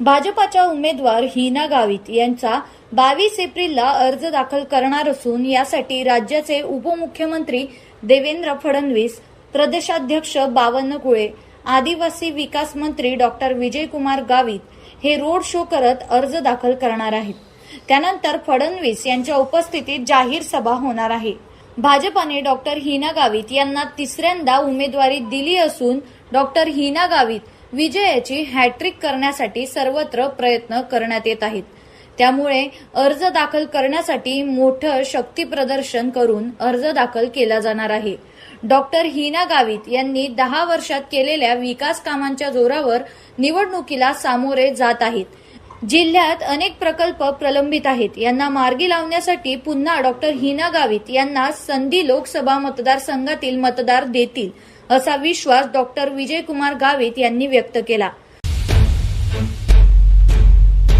भाजपाच्या उमेदवार हिना गावित यांचा बावीस एप्रिलला अर्ज दाखल करणार असून यासाठी राज्याचे उपमुख्यमंत्री देवेंद्र फडणवीस प्रदेशाध्यक्ष बावनकुळे आदिवासी विकास मंत्री डॉक्टर विजयकुमार गावित हे रोड शो करत अर्ज दाखल करणार आहेत. त्यानंतर फडणवीस यांच्या उपस्थितीत जाहीर सभा होणार आहे. भाजपाने डॉक्टर हिना गावित यांना तिसऱ्यांदा उमेदवारी दिली असून डॉक्टर हिना गावित विजयाची हॅट्रिक करण्यासाठी सर्वत्र प्रयत्न करण्यात येत आहेत. त्यामुळे अर्ज दाखल करण्यासाठी मोठं शक्ती प्रदर्शन करून अर्ज दाखल केला जाणार आहे. डॉक्टर हिना गावित यांनी दहा वर्षात केलेल्या विकास कामांच्या जोरावर निवडणुकीला सामोरे जात आहेत. जिल्ह्यात अनेक प्रकल्प प्रलंबित आहेत. यांना मार्गी लावण्यासाठी पुन्हा डॉक्टर हिना गावित यांना संधी लोकसभा मतदारसंघातील मतदार देतील. असा विश्वास डॉक्टर विजयकुमार गावित यांनी व्यक्त केला.